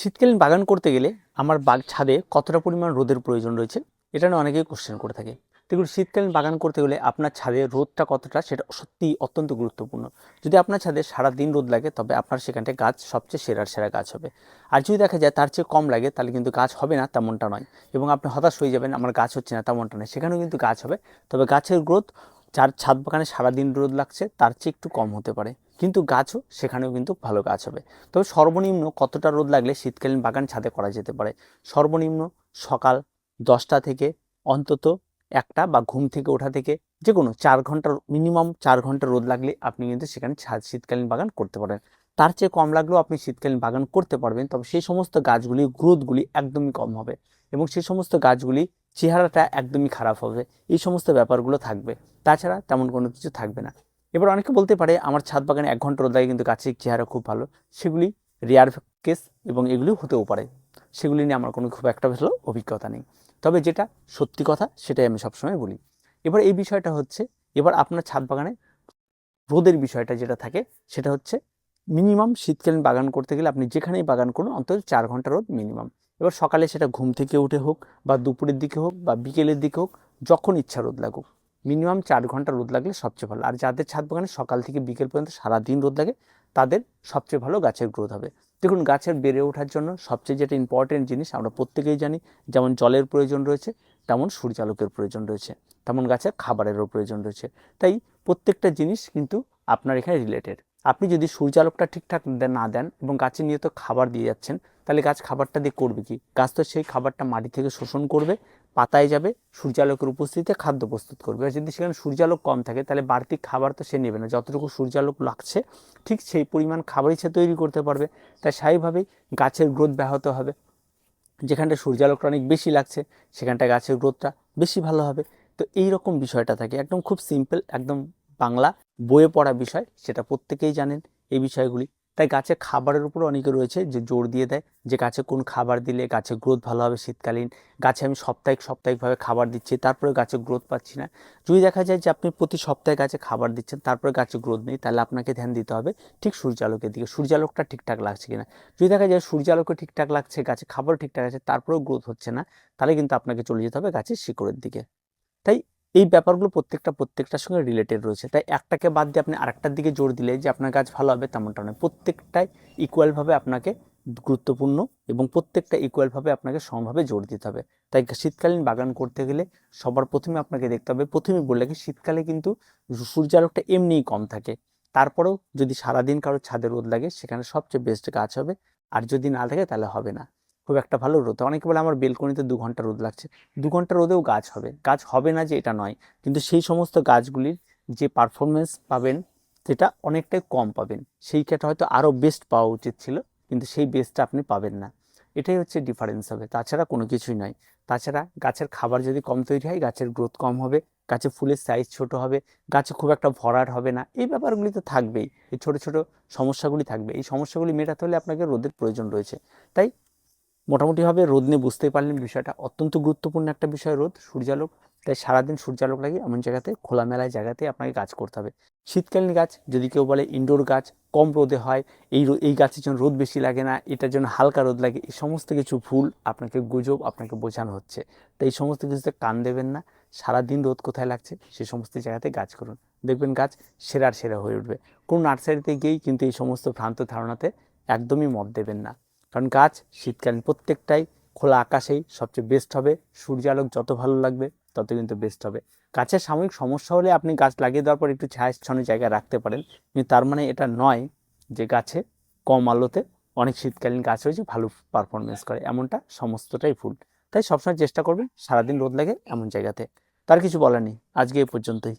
শীতকালীন বাগান করতে গেলে আমার বাগ ছাদে কতটা পরিমাণ রোদের প্রয়োজন রয়েছে, এটা নিয়ে অনেকেই কোশ্চেন করে থাকে। দেখুন, শীতকালীন বাগান করতে গেলে আপনার ছাদে রোদটা কতটা, সেটা সত্যিই অত্যন্ত গুরুত্বপূর্ণ। যদি আপনার ছাদে সারা দিন রোদ লাগে, তবে আপনার সেখানটায় গাছ সবচেয়ে সেরার সেরা গাছ হবে। আর যদি দেখা যায় তার চেয়ে কম লাগে, তাহলে কিন্তু গাছ হবে না তেমনটা নয়। এবং আপনি হতাশ হয়ে যাবেন, আমার গাছ হচ্ছে না তেমনটা নয়, সেখানেও কিন্তু গাছ হবে। তবে গাছের গ্রোথ যার ছাদ বাগানে সারাদিন রোদ লাগছে, তার চেয়ে একটু কম হতে পারে। কিন্তু গাছও, সেখানেও কিন্তু ভালো গাছ হবে। তবে সর্বনিম্ন কতটা রোদ লাগলে শীতকালীন বাগান ছাদে করা যেতে পারে? সর্বনিম্ন সকাল দশটা থেকে অন্তত একটা বা ঘুম থেকে ওঠা থেকে যে কোনো চার ঘণ্টার মিনিমাম চার ঘণ্টা রোদ লাগলে আপনি কিন্তু সেখানে ছাদ, শীতকালীন বাগান করতে পারেন। তার চেয়ে কম লাগলেও আপনি শীতকালীন বাগান করতে পারবেন, তবে সেই সমস্ত গাছগুলি, গ্রোথগুলি একদমই কম হবে। এবং সেই সমস্ত গাছগুলি চেহারাটা একদমই খারাপ হবে। এই সমস্ত ব্যাপারগুলো থাকবে। তাছাড়া তেমন কোনো কিছু থাকবে না। এবার অনেকে বলতে পারে, আমার ছাদ বাগানে এক ঘণ্টা রোদ লাগে কিন্তু গাছের চেহারা খুব ভালো। সেগুলি রেয়ার কেস এবং এগুলি হতেও পারে। সেগুলি নিয়ে আমার কোনো খুব একটা ভালো অভিজ্ঞতা নেই। তবে যেটা সত্যি কথা, সেটাই আমি সবসময় বলি। এবার এই বিষয়টা হচ্ছে, এবার আপনার ছাদ বাগানে রোদের বিষয়টা যেটা থাকে, সেটা হচ্ছে মিনিমাম শীতকালীন বাগান করতে গেলে আপনি যেখানেই বাগান করুন, অন্তত চার ঘণ্টা রোদ মিনিমাম এবার সকালে সেটা ঘুম থেকে উঠে হোক বা দুপুরের দিকে হোক বা বিকেলের দিকে হোক, যখন ইচ্ছা রোদ লাগুক। মিনিমাম চার ঘণ্টা রোদ লাগলে সবচেয়ে ভালো। আর যাদের ছাদ বাগানে সকাল থেকে বিকেল পর্যন্ত সারাদিন রোদ লাগে, তাদের সবচেয়ে ভালো গাছের গ্রোথ হবে। দেখুন, গাছের বেড়ে ওঠার জন্য সবচেয়ে যেটা ইম্পর্টেন্ট জিনিস আমরা প্রত্যেকেই জানি, যেমন জলের প্রয়োজন রয়েছে, তেমন সূর্যালোকের প্রয়োজন রয়েছে, তেমন গাছের খাবারেরও প্রয়োজন রয়েছে। তাই প্রত্যেকটা জিনিস কিন্তু আপনার এখানে রিলেটেড আপনি যদি সূর্যালোকটা ঠিকঠাক না দেন এবং গাছে নিয়ত খাবার দিয়ে যাচ্ছেন তাহলে গাছ খাবারটা দিয়ে করবে কি? গাছ তো সেই খাবারটা মাটি থেকে শোষণ করবে, পাতায় যাবে, সূর্যালোকের উপস্থিতিতে খাদ্য প্রস্তুত করবে। আর যদি সেখানে সূর্যালোক কম থাকে, তাহলে বাড়তি খাবার তো সে নেবে না। যতটুকু সূর্যালোক লাগছে, ঠিক সেই পরিমাণ খাবারই সে তৈরি করতে পারবে। তাই স্বাভাবিকভাবেই গাছের গ্রোথ ব্যাহত হবে। যেখানটা সূর্যালোকটা অনেক বেশি লাগছে সেখানটা গাছের গ্রোথটা বেশি ভালো হবে। তো এই রকম বিষয়টা থাকে। একদম খুব সিম্পল, একদম বাংলা বইয়ে পড়া বিষয়, সেটা প্রত্যেকেই জানেন এই বিষয়গুলি। তাই গাছের খাবারের উপর অনেকে রয়েছে যে জোর দিয়ে দেয় যে গাছে কোন খাবার দিলে গাছের গ্রোথ ভালো হবে শীতকালীন। গাছে আমি সাপ্তাহিক, সাপ্তাহিকভাবে খাবার দিচ্ছি, তারপরে গাছের গ্রোথ পাচ্ছি না। যদি দেখা যায় যে আপনি প্রতি সপ্তাহে গাছে খাবার দিচ্ছেন, তারপরে গাছে গ্রোথ নেই, তাহলে আপনাকে ধ্যান দিতে হবে ঠিক সূর্যালোকের দিকে। সূর্যালোকটা ঠিকঠাক লাগছে কিনা? যদি দেখা যায় সূর্যালোকে ঠিকঠাক লাগছে, গাছে খাবারও ঠিকঠাক আছে, তারপরেও গ্রোথ হচ্ছে না, তাহলে কিন্তু আপনাকে চলে যেতে হবে গাছের শিকড়ের দিকে। তাই এই ব্যাপারগুলো প্রত্যেকটা, প্রত্যেকটার সঙ্গে রিলেটেড রয়েছে। তাই একটাকে বাদ দিয়ে আপনি আরেকটার দিকে জোর দিলে যে আপনার গাছ ভালো হবে তেমনটা নয়। প্রত্যেকটাই ইকুয়ালভাবে আপনাকে গুরুত্বপূর্ণ এবং প্রত্যেকটা ইকুয়ালভাবে আপনাকে সমভাবে জোর দিতে হবে। তাই শীতকালীন বাগান করতে গেলে সবার প্রথমে আপনাকে দেখতে হবে, প্রথমে বললে কি শীতকালে কিন্তু সূর্যালোকটা এমনিই কম থাকে। তারপরেও যদি সারাদিন কারও ছাদে রোদ লাগে, সেখানে সবচেয়ে বেস্ট গাছ হবে। আর যদি না থাকে তাহলে হবে না। খুব একটা ভালো রোদ। অনেকে বলে আমার বেলকনিতে দু ঘণ্টা রোদ লাগছে। দু ঘণ্টা রোদেও গাছ হবে। গাছ হবে না যে এটা নয়, কিন্তু সেই সমস্ত গাছগুলির যে পারফরমেন্স পাবেন, সেটা অনেকটাই কম পাবেন। সেই ক্ষেত্রে হয়তো আরও বেস্ট পাওয়া উচিত ছিল, কিন্তু সেই বেস্টটা আপনি পাবেন না। এটাই হচ্ছে ডিফারেন্স হবে। তাছাড়া কোনো কিছুই নয়। তাছাড়া গাছের খাবার যদি কম তৈরি হয়, গাছের গ্রোথ কম হবে, গাছে ফুলের সাইজ ছোট হবে, গাছে খুব একটা ভরাট হবে না। এই ব্যাপারগুলি তো থাকবেই। এই ছোটো ছোটো সমস্যাগুলি থাকবে। এই সমস্যাগুলি মেটাতে হলে আপনাকে রোদের প্রয়োজন রয়েছে। তাই মোটামুটিভাবে রোদ নিয়ে বুঝতেই পারলেন বিষয়টা। অত্যন্ত গুরুত্বপূর্ণ একটা বিষয় রোদ, সূর্যালোক। তাই সারাদিন সূর্যালোক লাগে এমন জায়গাতে, খোলামেলায় জায়গাতে আপনাকে গাছ করতে হবে। শীতকালীন গাছ, যদি কেউ বলে ইনডোর গাছ, কম রোদে হয়, এই এই গাছের জন্য রোদ বেশি লাগে না, এটার জন্য হালকা রোদ লাগে, এই সমস্ত কিছু ভুল আপনাকে গুজব, আপনাকে বোঝানো হচ্ছে। তাই এই সমস্ত কিছুতে কান দেবেন না, সারাদিন রোদ কোথায় লাগছে, সে সমস্ত জায়গাতে গাছ করুন। দেখবেন গাছ সেরার সেরা হয়ে উঠবে। কোনো নার্সারিতে গিয়েই কিন্তু এই সমস্ত ভ্রান্ত ধারণাতে একদমই মত দেবেন না। কারণ গাছ শীতকালীন প্রত্যেকটাই খোলা আকাশেই সবচেয়ে বেস্ট হবে। সূর্যালোক যত ভালো লাগবে, তত কিন্তু বেস্ট হবে। গাছের সাময়িক সমস্যা হলে আপনি গাছ লাগিয়ে দেওয়ার পর একটু ছায়াচ্ছন্ন জায়গায় রাখতে পারেন। কিন্তু তার মানে এটা নয় যে গাছে কম আলোতে অনেক শীতকালীন গাছ রয়েছে ভালো পারফরমেন্স করে। এমনটা সমস্তটাই ভুল। তাই সবসময় চেষ্টা করবেন সারাদিন রোদ লাগে এমন জায়গাতে। তার কিছু বলার নেই। আজকে এই পর্যন্তই।